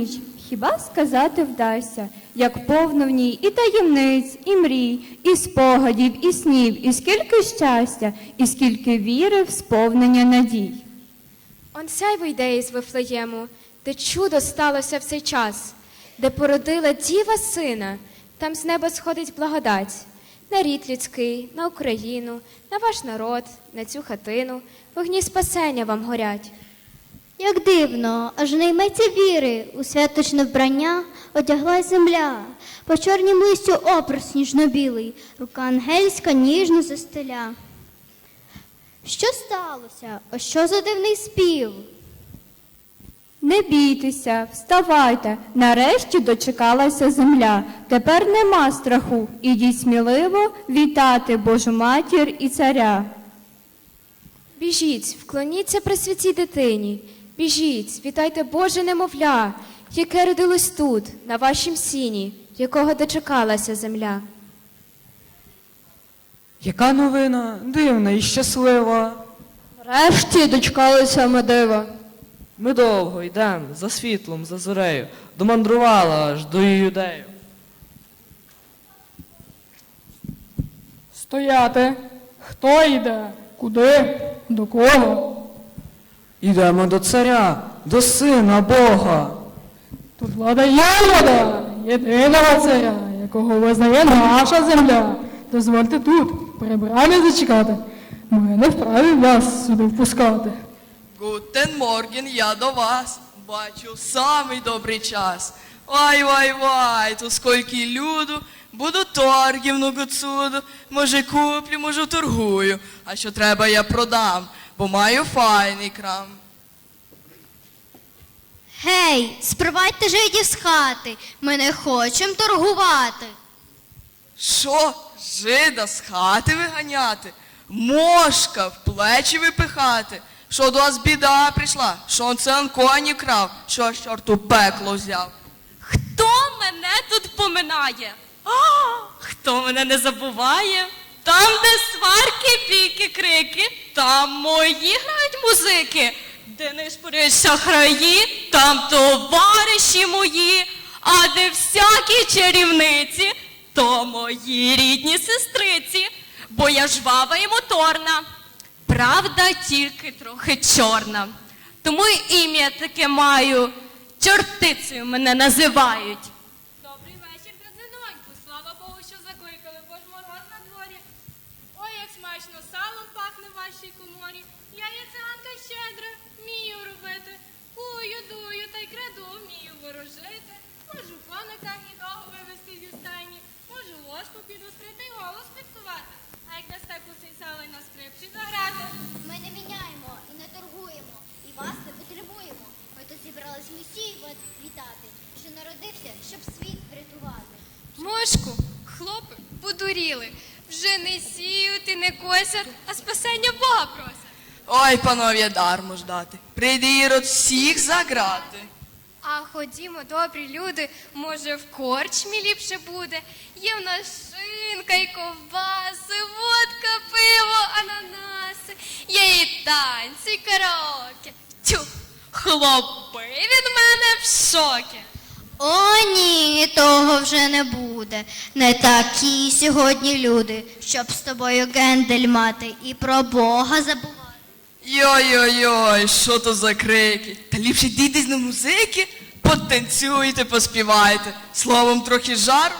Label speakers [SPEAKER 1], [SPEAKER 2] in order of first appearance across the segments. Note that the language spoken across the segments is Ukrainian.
[SPEAKER 1] ніч, хіба сказати вдасться, як повно в ній і таємниць, і мрій, і спогадів, і снів, і скільки щастя, і скільки віри в сповнення надій.
[SPEAKER 2] Он сяйво йде із Вифлеєму, де чудо сталося в цей час, де породила діва сина, там з неба сходить благодать. На рід людський, на Україну, на ваш народ, на цю хатину, вогні спасення вам горять.
[SPEAKER 3] Як дивно, аж не йметься віри, у святочне вбрання одяглась земля, по чорнім листю образ сніжно-білий, рука ангельська ніжно застеля. Що сталося? О що за дивний спів?
[SPEAKER 1] Не бійтеся, вставайте, нарешті дочекалася земля. Тепер нема страху. Ідіть сміливо вітати Божу матір і царя.
[SPEAKER 2] Біжіть, вклоніться при святій дитині. Біжіть, вітайте Боже немовля, яке родилось тут, на вашім сіні, якого дочекалася земля.
[SPEAKER 4] Яка новина дивна і щаслива.
[SPEAKER 5] Нарешті дочекалися ми дива.
[SPEAKER 6] Ми довго йдемо за світлом, за зорею, домандрували аж до юдею.
[SPEAKER 5] Стояти. Хто йде? Куди? До кого?
[SPEAKER 4] Ідемо до царя, до сина Бога.
[SPEAKER 5] Тут влада є влада, єдиного царя, якого визнає наша земля. Дозвольте тут, при брамі зачекати. Ми не вправі вас сюди впускати.
[SPEAKER 7] Гутен Морген, я до вас. Бачу самий добрий час. Вай, вай, вай, тут скільки люду, буду торгів много цуду. Може куплю, може торгую. А що треба, я продам, бо маю файний крам.
[SPEAKER 3] Гей, спривайте жидів з хати, ми не хочемо торгувати.
[SPEAKER 7] Що, жида з хати виганяти? Мошка в плечі випихати. Що до вас біда прийшла? Що он це коні крав? Що ж чорту пекло взяв?
[SPEAKER 8] Хто мене тут поминає? А, хто мене не забуває? Там, де сварки, бійки, крики, там мої грають музики. Де не шпорять шахраї, там товариші мої, а де всякі чарівниці, то мої рідні сестриці, бо я жвава і моторна. Правда, тільки трохи чорна. Тому ім'я таке маю. Чортицею мене називають.
[SPEAKER 9] Добрий вечір, крадзиноньку. Слава Богу, що закликали, бо ж мороз на дворі. Ой, як смачно салом пахне в вашій коморі. Я є циганка щедра, вмію робити. Кую, дую та й краду, вмію ворожити. Можу коника гнідого вивести зі стайні, можу ложку підострити й голос підкувати. А як дасте кусень сала й на скрипці заграти.
[SPEAKER 3] Ми не міняємо і не торгуємо, і вас не потребуємо. Ми тут зібрались Месію вас вітати, що народився, щоб світ врятувати.
[SPEAKER 9] Мошку, хлопи, подуріли. Вже не сіють і не косять, а спасення Бога просять.
[SPEAKER 7] Ой, панове, дармо ждати. Прийде ірод всіх заграти.
[SPEAKER 9] А ходімо, добрі люди, може, в корчмі ліпше буде. Є в нас шинка і ковбаси, водка, пиво, ананаси, є і танці, і караоке.
[SPEAKER 8] Тю, хлопи від мене в шокі.
[SPEAKER 3] О, ні, того вже не буде. Не такі сьогодні люди, щоб з тобою гендель мати і про Бога забувати.
[SPEAKER 7] Йой-йой-йой, що то за крики? Та ліпше дійдесь на музики, потанцюйте, поспівайте. Словом, трохи жару.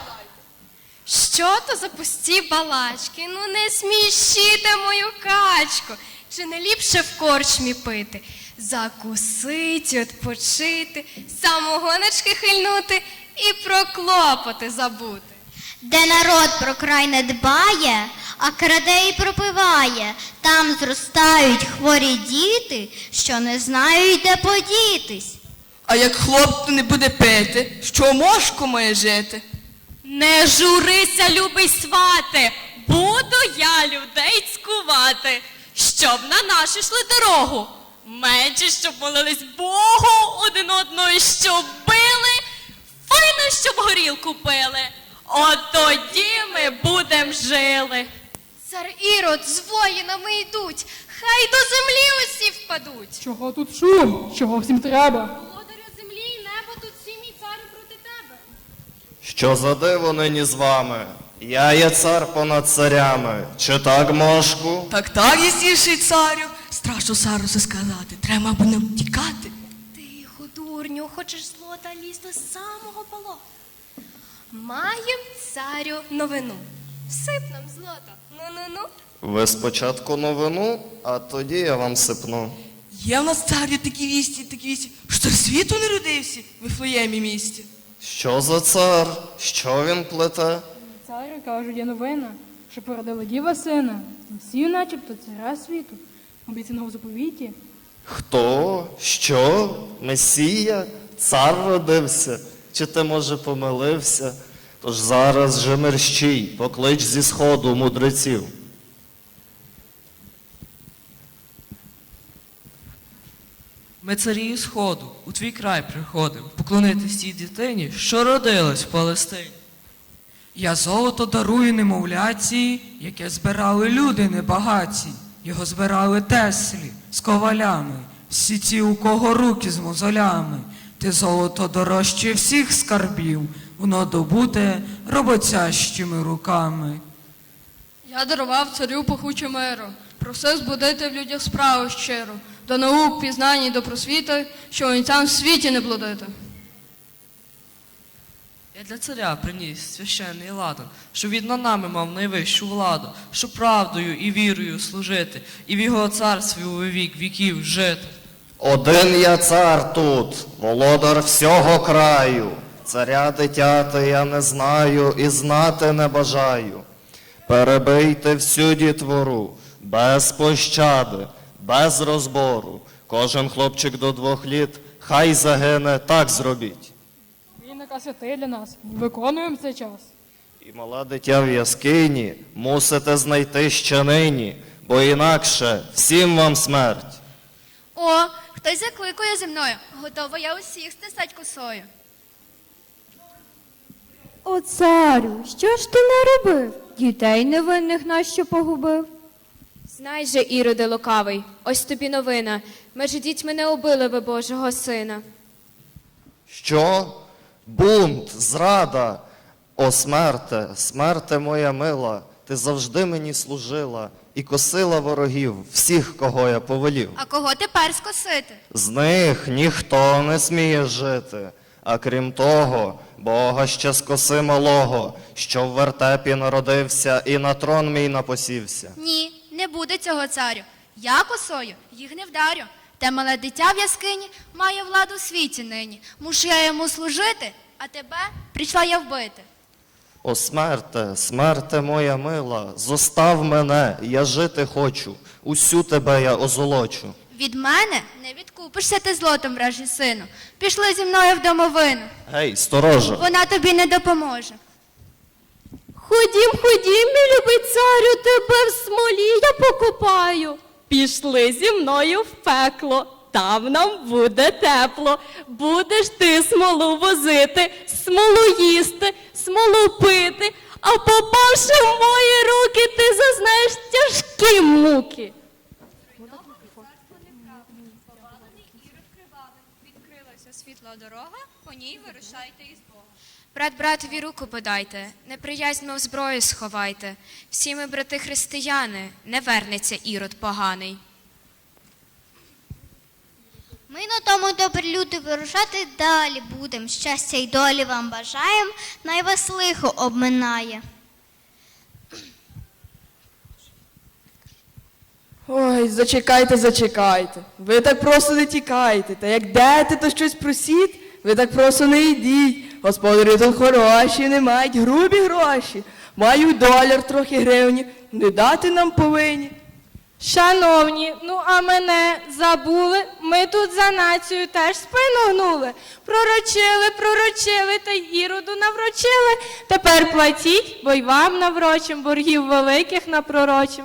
[SPEAKER 9] Що то за пусті балачки? Ну не смішіте мою качку. Чи не ліпше в корчмі пити? Закусить, відпочити, самогоночки хильнути і про клопоти забути.
[SPEAKER 3] Де народ про край не дбає, а краде і пропиває, там зростають хворі діти, що не знають, де подітись.
[SPEAKER 7] А як хлоп не буде пити, що мошку має жити?
[SPEAKER 8] Не журися, любий свате, буду я людей цькувати, щоб на нашу йшли дорогу. Менше, щоб молились Богу один одного, щоб били, файно, щоб горілку пили. От тоді ми будем жили.
[SPEAKER 9] Цар Ірод з воїнами йдуть, хай до землі усі впадуть.
[SPEAKER 5] Чого тут шум? Чого всім треба?
[SPEAKER 9] Володарю землі і неба тут всім царю проти тебе.
[SPEAKER 10] Що за диво нині з вами? Я є цар понад царями. Чи так мошку?
[SPEAKER 7] Так так, ясніший царю. Страшно Сарусу сказати, треба б нам тікати.
[SPEAKER 9] Тихо, дурню, хочеш злота лізь до самого поло. Маєм царю новину. Всип нам злота. Ну-ну-ну.
[SPEAKER 10] Ви спочатку новину, а тоді я вам сипну.
[SPEAKER 7] Є в нас царю такі вісті, такі вісті, що світу не родився в Вифлеємі місті.
[SPEAKER 10] Що за цар? Що він плете?
[SPEAKER 5] Кажуть, є новина, що породила діва сина, Месію начебто царя світу, обіцяного в заповіті.
[SPEAKER 10] Хто? Що? Месія? Цар родився? Чи ти, може, помилився? Тож зараз же мерщій, поклич зі сходу мудреців.
[SPEAKER 6] Ми царі сходу, у твій край приходив, поклонитись тій дитині, що родилась в Палестині.
[SPEAKER 4] Я золото дарую немовляці, яке збирали люди небагаті. Його збирали теслі з ковалями, всі ті, у кого руки з мозолями. Те золото дорожче всіх скарбів, воно добуте роботящими руками.
[SPEAKER 11] Я дарував царю пахуче миру, просив збудити в людях справу щиру, до наук, пізнань і до просвіти, що онцям в світі не блудити.
[SPEAKER 6] Я для царя приніс священний ладан, щоб він над нами мав найвищу владу, щоб правдою і вірою служити, і в його царстві у вік віків жити.
[SPEAKER 10] Один я цар тут, володар всього краю. Царя дитяти я не знаю і знати не бажаю. Перебийте всю дітвору, без пощади, без розбору. Кожен хлопчик до двох літ, хай загине, так зробіть.
[SPEAKER 5] Наказ святий для нас. Виконуємо цей час.
[SPEAKER 10] І мале дитя в яскині мусите знайти ще нині, бо інакше всім вам смерть.
[SPEAKER 9] О, хтось закликає зі мною. Готова я усіх стисать косою.
[SPEAKER 1] О, царю, що ж ти наробив? Дітей невинних нащо погубив?
[SPEAKER 2] Знай же, Іроде лукавий, ось тобі новина. Межі дітьми не убили ви Божого сина.
[SPEAKER 10] Що? Бунт, зрада. О, смерте, смерте моя мила, ти завжди мені служила і косила ворогів, всіх, кого я повелів.
[SPEAKER 9] А кого тепер скосити?
[SPEAKER 10] З них ніхто не сміє жити. А крім того, Бога ще скоси малого, що в вертепі народився і на трон мій напосівся.
[SPEAKER 9] Ні, не буде цього царю. Я косою їх не вдарю. Те мале дитя в яскині має владу в світі нині. Мушу я йому служити, а тебе прийшла я вбити.
[SPEAKER 10] О, смерте, смерте моя мила, зостав мене, я жити хочу, усю тебе я озолочу.
[SPEAKER 9] Від мене не відкупишся ти злотом, вражий сину. Пішли зі мною в домовину.
[SPEAKER 10] Гей, сторожа,
[SPEAKER 9] Вона тобі не допоможе.
[SPEAKER 1] Ходім, ходім, мій любий царю, тебе в смолі я покопаю.
[SPEAKER 8] Пішли зі мною в пекло. Там нам буде тепло. Будеш ти смолу возити, смолу їсти, смолу пити, а попавши в мої руки, ти зазнаєш тяжкі муки.
[SPEAKER 9] Відкрилася світла дорога, по ній вирушайте із Бога.
[SPEAKER 2] Брат братові руку подайте, неприязнь мов зброю сховайте. Всі ми, брати християни, не вернеться ірод поганий.
[SPEAKER 3] Ми на тому добрі люди вирушати далі будем. Щастя й долі вам бажаєм, най вас лихо обминає.
[SPEAKER 12] Ой, зачекайте, зачекайте. Ви так просто не тікайте. Та як дете, то щось просіть, ви так просто не йдіть. Господарі тут хороші, не мають грубі гроші. Мають доляр трохи гривні, не дати нам повинні.
[SPEAKER 11] Шановні, ну а мене забули. Ми тут за націю теж спину гнули. Пророчили, пророчили, та й іроду наврочили. Тепер платіть, бо й вам наврочим, боргів великих напророчим.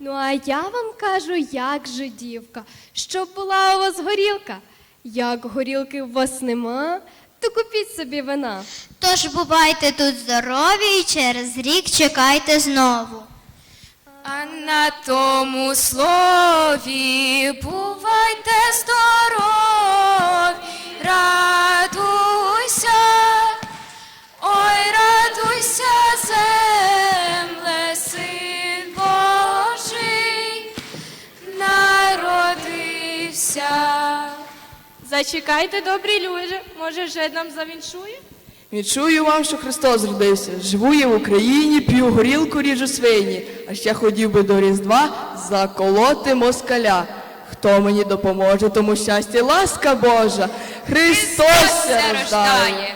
[SPEAKER 9] Ну, а я вам кажу, як же дівка, щоб була у вас горілка. Як горілки у вас нема, то купіть собі вина.
[SPEAKER 3] Тож бувайте тут здорові і через рік чекайте знову.
[SPEAKER 2] А на тому слові бувайте здорові,
[SPEAKER 8] Зачекайте, добрі люди, може, вже нам завіншує?
[SPEAKER 7] Відчую вам, що Христос родився. Живу я в Україні, п'ю горілку, ріжу свині, а ще ходів би до Різдва заколоти москаля. Хто мені допоможе, тому щастя, ласка Божа. Христос ся рождає.